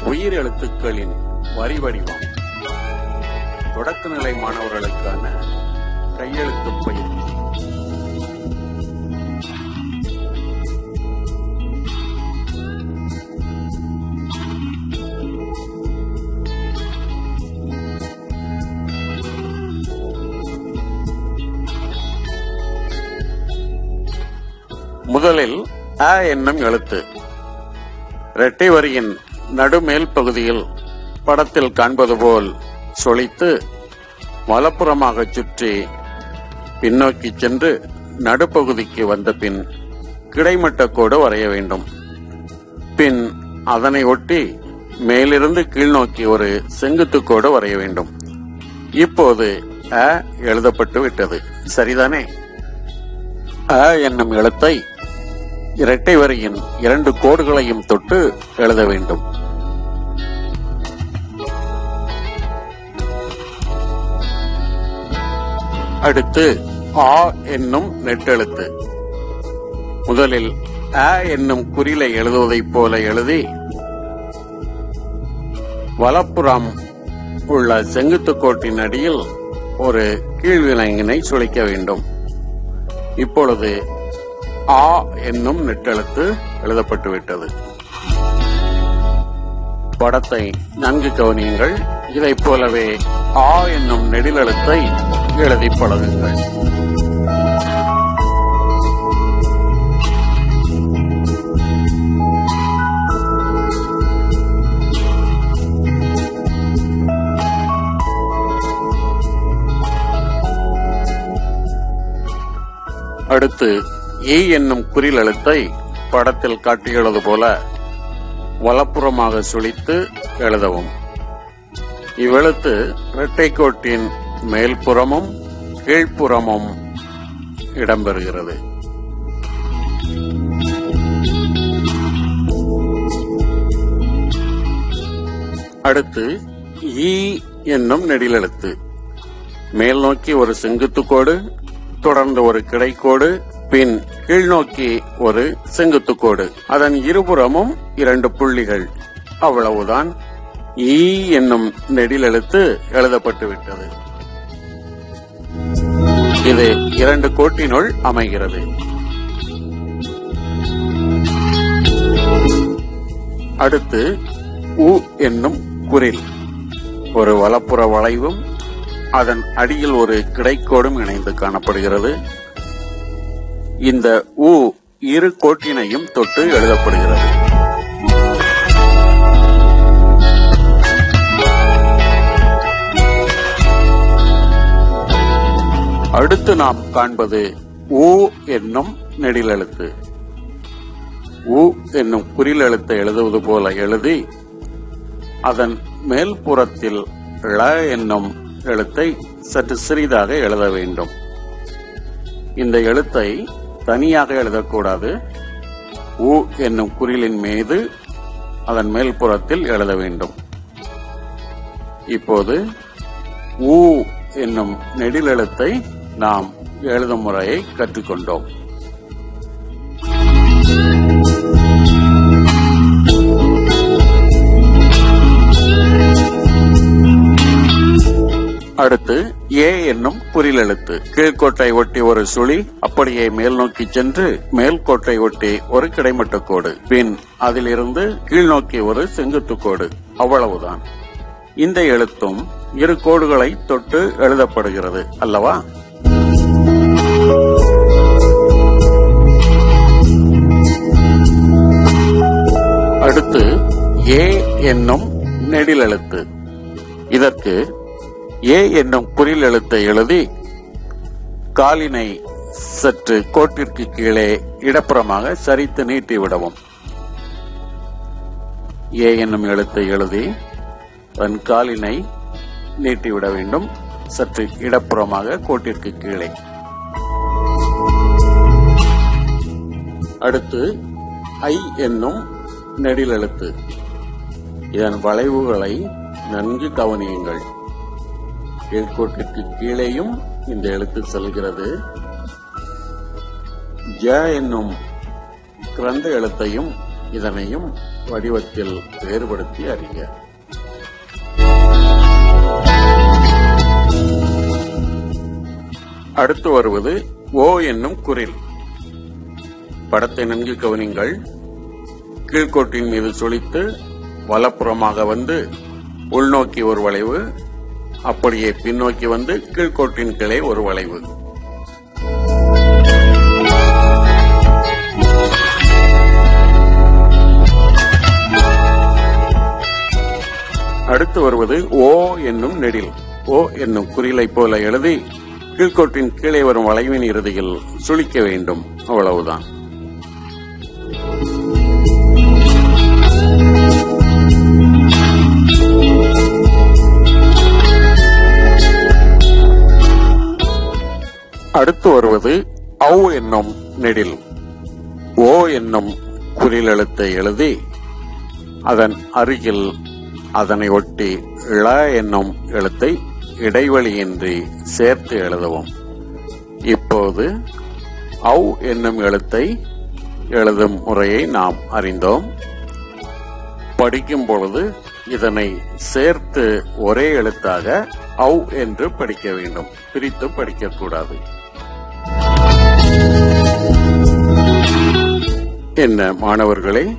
உயிர் எழுத்துக்களின் வரி வடிவம் தொடக்கநிலை மாணவர்களுக்கான கையெழுத்து பயிற்சி. முதலில் அ என்னும் எழுத்து. இரட்டை வரியின் நடுமேல் பகுதியில் படத்தில் காண்பது போல் சொலித்து வலப்புறமாக சுற்றி பின்னோக்கி சென்று நடுப்பகுதிக்கு வந்த பின் கிடைமட்ட கோடு வரைய வேண்டும். பின் அதனை ஒட்டி மேலிருந்து கீழ்நோக்கி ஒரு செங்குத்து கோடு வரைய வேண்டும். இப்போது அ எழுதப்பட்டு விட்டது சரிதானே? அ என்னும் எழுத்தை இரட்டை வரியின் இரண்டு கோடுகளையும் தொட்டு எழுத வேண்டும். அடுத்து ஆ என்னும் நெட்டெழுத்து. முதலில் அ என்னும் குறிலை எழுதுவதைப் போல எழுதி வலப்புறம் உள்ள செங்குத்து கோட்டின் அடியில் ஒரு கீழ்விலங்கினை சுழிக்க வேண்டும். இப்பொழுது ஆ என்னும் நெட்டெழுத்து எழுதப்பட்டுவிட்டது. படத்தை நன்கு கவனியுங்கள். இதைப் போலவே ஆ என்னும் நெடிலெழுத்தை எழுதி பழகுங்கள். அடுத்து ஈ என்னும் குறில் எழுத்தை படத்தில் காட்டியுள்ளது போல வலப்புறமாக சுழித்து எழுதவும். இவ்வெழுத்து இரட்டைக்கோட்டின் மேல்புறமும் கீழ்ப்புறமும் இடம்பெறுகிறது. அடுத்து ஈ என்னும் நெடிலெழுத்து. மேல் நோக்கி ஒரு செங்குத்துக்கோடு தொடர்ந்து ஒரு கிடைக்கோடு பின் கீழ்நோக்கி ஒரு செங்குத்து கோடு அதன் இருபுறமும் இரண்டு புள்ளிகள். அவ்வளவுதான். ஈ என்னும் நெடிலெழுத்து எழுதப்பட்டு விட்டது. இது இரண்டு கோட்டினுள் அமைகிறது. அடுத்து உ என்னும் குரில். ஒரு வலப்புற வளைவும் அதன் அடியில் ஒரு கிடைக்கோடும் இணைந்து காணப்படுகிறது. இந்த உ இரு கோட்டினையும் தொட்டு எழுதப்படுகிறது. அடுத்து நாம் காண்பது உ என்னும் நெடிலெழுத்து. உ என்னும் குறிலெழுத்தை எழுதுவது போல எழுதி அதன் மேல்புறத்தில் ழ என்னும் எழுத்தை சற்று சிறிதாக எழுத வேண்டும். இந்த எழுத்தை தனியாக எழுதக்கூடாது. உ என்னும் குறிலின் மீது அதன் மேல்புறத்தில் எழுத வேண்டும். இப்போது ஊ என்னும் நெடிலெழுத்தை நாம் எழுதும் முறையை கற்றுக்கொண்டோம். அடுத்து ஏ என்னும் குறிலெழுத்து கீழ்கோட்டை ஒட்டி ஒரு சுழி அப்படியே மேல் நோக்கி சென்று மேல்கோட்டை ஒட்டி ஒரு கிடைமட்ட கோடு. பின் அதிலிருந்து கீழ்நோக்கி ஒரு செங்குத்து கோடு. அவ்வளவுதான். இந்த எழுத்தும் இரு கோடுகளை தொட்டு எழுதப்படுகிறது அல்லவா? அடுத்து ஏ என்னும் நெடிலெழுத்து இதற்கு ஏ என்னும் குறில் எழுத்தை எழுதி காலினை சற்று கோட்டிற்கு கீழே இடப்புறமாக சரித்து நீட்டி விடவும். ஏ என்னும் எழுத்தை எழுதி தன் காலினை நீட்டிவிட வேண்டும். சற்று இடப்புறமாக கோட்டிற்கு கீழே. அடுத்து ஐ என்னும் நெடிலெழுத்து இதன் வளைவுகளை நன்கு கவனியுங்கள். கீழ்கோட்டிற்கு கீழேயும் இந்த எழுத்து செல்கிறது. ஜ என்னும் கிரந்த எழுத்தையும் இதனையும் வடிவத்தில் வேறுபடுத்தி அறிய அடுத்து வருவது ஓ என்னும் குரில். படத்தை நன்கு கவனிங்கள். கீழ்கோட்டின் மீது சுழித்து வலப்புறமாக வந்து உள்நோக்கி ஒரு வளைவு. அப்படியே பின்னோக்கி வந்து கீழ்கோட்டின் கிளை ஒரு வளைவு. அடுத்து வருவது ஓ என்னும் நெடில். ஓ என்னும் குறிலை போல எழுதி கீழ்கோட்டின் கீழே வரும் வளைவின் இறுதியில் சுழிக்க வேண்டும். அவ்வளவுதான். அடுத்து வருவது ஔ என்னும் நெடில். ஓ என்னும் குறிலெழுத்தை எழுதி அதன் அருகில் அதனை ஒட்டி ழ என்னும் எழுத்தை இடைவெளியின்றி சேர்த்து எழுதவும். இப்போது ஔ என்னும் எழுத்தை எழுதும் முறையை நாம் அறிந்தோம். படிக்கும் பொழுது இதனை சேர்த்து ஒரே எழுத்தாக ஔ என்று படிக்க வேண்டும். பிரித்து படிக்கக்கூடாது என்ன மாணவர்களே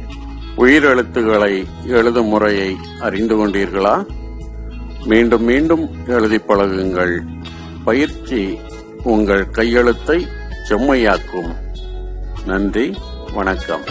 உயிரெழுத்துக்களை எழுதும் முறையை அறிந்து கொண்டீர்களா? மீண்டும் மீண்டும் எழுதி பழகுங்கள். பயிற்சி உங்கள் கையெழுத்தை செம்மையாக்கும். நன்றி வணக்கம்.